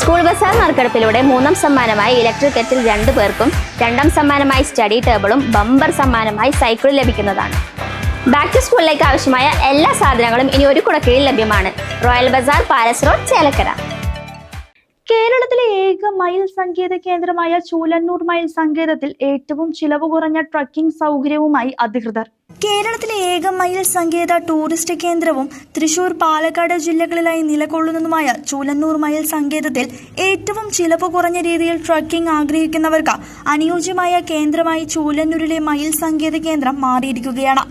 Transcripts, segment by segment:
School Bazar നറുക്കെടുപ്പിലൂടെ മൂന്നാം സമ്മാനമായി ഇലക്ട്രിക് കെറ്റിൽ രണ്ടു പേർക്കും രണ്ടാം സമ്മാനമായി സ്റ്റഡി ടേബിളും ബമ്പർ സമ്മാനമായി സൈക്കിളും ലഭിക്കുന്നതാണ്. ബാക്ക് ടു സ്കൂളിലേക്ക് ആവശ്യമായ എല്ലാ സാധനങ്ങളും ഇനി ഒരു കുടക്കീഴിൽ ലഭ്യമാണ്. Royal bazaar palace road Chelakkara. കേരളത്തിലെ ഏക മയിൽ സങ്കേത കേന്ദ്രമായ ചൂലന്നൂർ മയിൽ സങ്കേതത്തിൽ ഏറ്റവും ചിലവ് കുറഞ്ഞ ട്രക്കിംഗ് സൗകര്യവുമായി അധികൃതർ. കേരളത്തിലെ ഏക മയിൽ സങ്കേത ടൂറിസ്റ്റ് കേന്ദ്രവും തൃശൂർ പാലക്കാട് ജില്ലകളിലായി നിലകൊള്ളുന്നതുമായ ചൂലന്നൂർ മയിൽ സങ്കേതത്തിൽ ഏറ്റവും ചിലവ് കുറഞ്ഞ രീതിയിൽ ട്രക്കിംഗ് ആഗ്രഹിക്കുന്നവർക്ക് അനുയോജ്യമായ കേന്ദ്രമായി ചൂലന്നൂരിലെ മയിൽ സങ്കേത കേന്ദ്രം മാറിയിരിക്കുകയാണ്.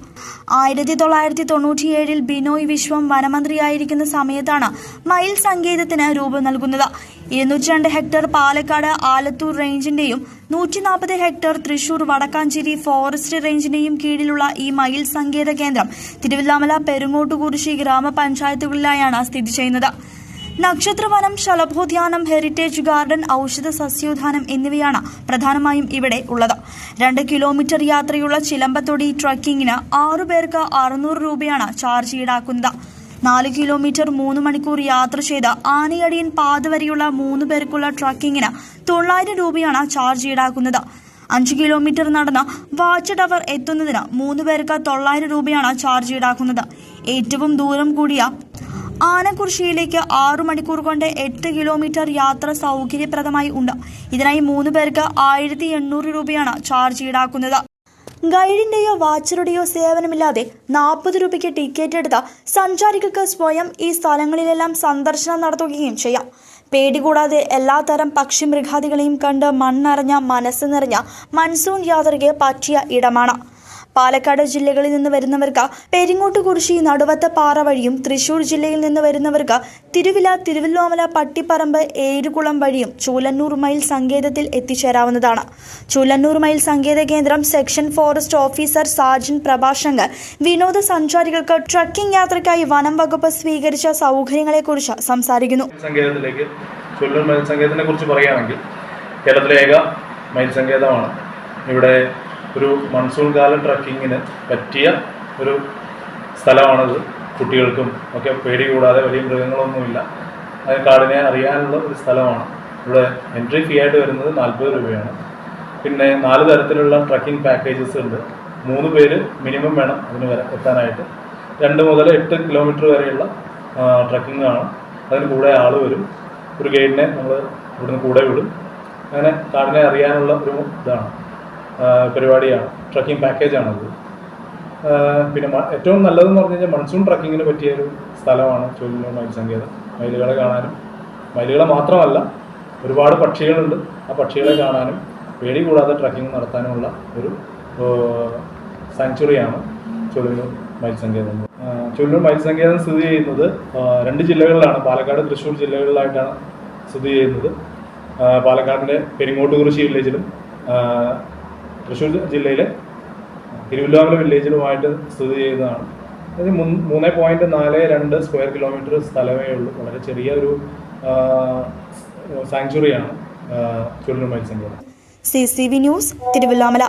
ആയിരത്തി തൊള്ളായിരത്തി തൊണ്ണൂറ്റിയേഴിൽ ബിനോയ് വിശ്വം വനമന്ത്രിയായിരിക്കുന്ന സമയത്താണ് മയിൽ സങ്കേതത്തിന് രൂപം നൽകുന്നത്. ഇരുന്നൂറ്റി രണ്ട് ഹെക്ടർ പാലക്കാട് ആലത്തൂർ റേഞ്ചിന്റെയും നൂറ്റി നാൽപ്പത് ഹെക്ടർ തൃശൂർ വടക്കാഞ്ചേരി ഫോറസ്റ്റ് റേഞ്ചിന്റെയും കീഴിലുള്ള ഈ മയിൽ സങ്കേത കേന്ദ്രം തിരുവല്ലാമല പെരുങ്ങോട്ടുകുറിശി ഗ്രാമപഞ്ചായത്തുകളിലായാണ് സ്ഥിതി ചെയ്യുന്നത്. നക്ഷത്രവനം ശലഭോദ്യാനം ഹെറിറ്റേജ് ഗാർഡൻ ഔഷധ സസ്യോദ്യാനം എന്നിവയാണ് പ്രധാനമായും ഇവിടെ ഉള്ളത്. രണ്ട് കിലോമീറ്റർ യാത്രയുള്ള ചിലമ്പത്തൊടി ട്രക്കിങ്ങിന് ആറു പേർക്ക് അറുന്നൂറ് രൂപയാണ് ചാർജ് ഈടാക്കുന്നത്. നാല് കിലോമീറ്റർ മൂന്ന് മണിക്കൂർ യാത്ര ചെയ്ത് ആനയടിയൻ പാത വരെയുള്ള മൂന്ന് പേർക്കുള്ള ട്രക്കിങ്ങിന് തൊള്ളായിരം രൂപയാണ് ചാർജ് ഈടാക്കുന്നത്. അഞ്ച് കിലോമീറ്റർ നടന്ന വാച്ച് ടവർ എത്തുന്നതിന് മൂന്ന് പേർക്ക് തൊള്ളായിരം രൂപയാണ് ചാർജ് ഈടാക്കുന്നത്. ഏറ്റവും ദൂരം കൂടിയ ആനക്കുറിശ്ശിയിലേക്ക് ആറു മണിക്കൂർ കൊണ്ട് എട്ട് കിലോമീറ്റർ യാത്ര സൗകര്യപ്രദമായി ഉണ്ട്. ഇതിനായി മൂന്ന് പേർക്ക് ആയിരത്തി എണ്ണൂറ് രൂപയാണ് ചാർജ് ഈടാക്കുന്നത്. ഗൈഡിന്റെയോ വാച്ചറുടെയോ സേവനമില്ലാതെ നാൽപ്പത് രൂപയ്ക്ക് ടിക്കറ്റ് എടുത്ത സഞ്ചാരികൾക്ക് സ്വയം ഈ സ്ഥലങ്ങളിലെല്ലാം സന്ദർശനം നടത്തുകയും ചെയ്യാം. പേടി കൂടാതെ എല്ലാത്തരം പക്ഷി മൃഗാദികളെയും കണ്ട് മണ്ണറിഞ്ഞ മനസ്സ് നിറഞ്ഞ മൺസൂൺ യാത്രയ്ക്ക് പറ്റിയ ഇടമാണ്. പാലക്കാട് ജില്ലകളിൽ നിന്ന് വരുന്നവർക്ക് പെരിങ്ങോട്ടുകുറിശി നടുവത്ത പാറ വഴിയും തൃശൂർ ജില്ലയിൽ നിന്ന് വരുന്നവർക്ക് തിരുവില തിരുവല്ലോമല പട്ടിപ്പറമ്പ് ഏരുകുളം വഴിയും ചൂലന്നൂർ മൈൽ സങ്കേതത്തിൽ എത്തിച്ചേരാവുന്നതാണ്. ചൂലന്നൂർ മൈൽ സങ്കേത കേന്ദ്രം section forest officer sergeant Prabhashankar വിനോദസഞ്ചാരികൾക്ക് ട്രക്കിംഗ് യാത്രയ്ക്കായി വനം വകുപ്പ് സ്വീകരിച്ച സൗകര്യങ്ങളെക്കുറിച്ച് സംസാരിക്കുന്നു. സങ്കേതത്തിലേക്ക് മൈൽ കേരളത്തിലെ ഏക മയിൽ സങ്കേതമാണ്. ഇവിടെ ഒരു മൺസൂൺ കാല ട്രക്കിങ്ങിന് പറ്റിയ ഒരു സ്ഥലമാണത്. കുട്ടികൾക്കും ഒക്കെ പേടി കൂടാതെ വലിയ മൃഗങ്ങളൊന്നുമില്ല. അത് കാടിനെ അറിയാനുള്ള ഒരു സ്ഥലമാണ്. ഇവിടെ എൻട്രി ഫീ ആയിട്ട് വരുന്നത് നാൽപ്പത് രൂപയാണ്. പിന്നെ നാല് തരത്തിലുള്ള ട്രക്കിംഗ് പാക്കേജസ് ഉണ്ട്. മൂന്ന് പേര് മിനിമം വേണം അതിന് വരെ എത്താനായിട്ട്. രണ്ട് മുതൽ എട്ട് കിലോമീറ്റർ വരെയുള്ള ട്രക്കിംഗ് ആണ്. അതിന് കൂടെ ആൾ വരും. ഒരു ഗൈഡിനെ നമ്മൾ ഇവിടുന്ന് കൂടെ വിടും. അങ്ങനെ കാടിനെ അറിയാനുള്ള ഒരു ഇതാണ്. പരിപാടിയാണ്. ട്രക്കിംഗ് പാക്കേജാണത് പിന്നെ ഏറ്റവും നല്ലതെന്ന് പറഞ്ഞു കഴിഞ്ഞാൽ മൺസൂൺ ട്രക്കിങ്ങിന് പറ്റിയ ഒരു സ്ഥലമാണ് ചൊല്ലൂർ മയിൽ സങ്കേതം മയിലുകളെ കാണാനും മയിലുകളെ മാത്രമല്ല ഒരുപാട് പക്ഷികളുണ്ട്. ആ പക്ഷികളെ കാണാനും പേടി കൂടാതെ ട്രക്കിംഗ് നടത്താനുമുള്ള ഒരു സാങ്ച്വറിയാണ് ചൊല്ലൂർ മയിൽ സങ്കേതം ആ, ചൊല്ലൂർ മയിൽ സങ്കേതം സ്ഥിതി ചെയ്യുന്നത് രണ്ട് ജില്ലകളിലാണ്. പാലക്കാട് തൃശ്ശൂർ ജില്ലകളിലായിട്ടാണ് സ്ഥിതി ചെയ്യുന്നത്. പാലക്കാടിന്റെ പെരിങ്ങോട്ടുകുറിശി വില്ലേജിലും തൃശ്ശൂർ ജില്ലയിലെ തിരുവല്ലാമല വില്ലേജിലുമായിട്ട് സ്ഥിതി ചെയ്യുന്നതാണ്. അതായത് മൂന്ന് പോയിന്റ് നാല് രണ്ട് സ്ക്വയർ കിലോമീറ്റർ സ്ഥലമേ ഉള്ളൂ. വളരെ ചെറിയ ഒരു സാങ്ച്വറിയാണ് ചുരുൾ സംഘം C C V news Thiruvilwamala.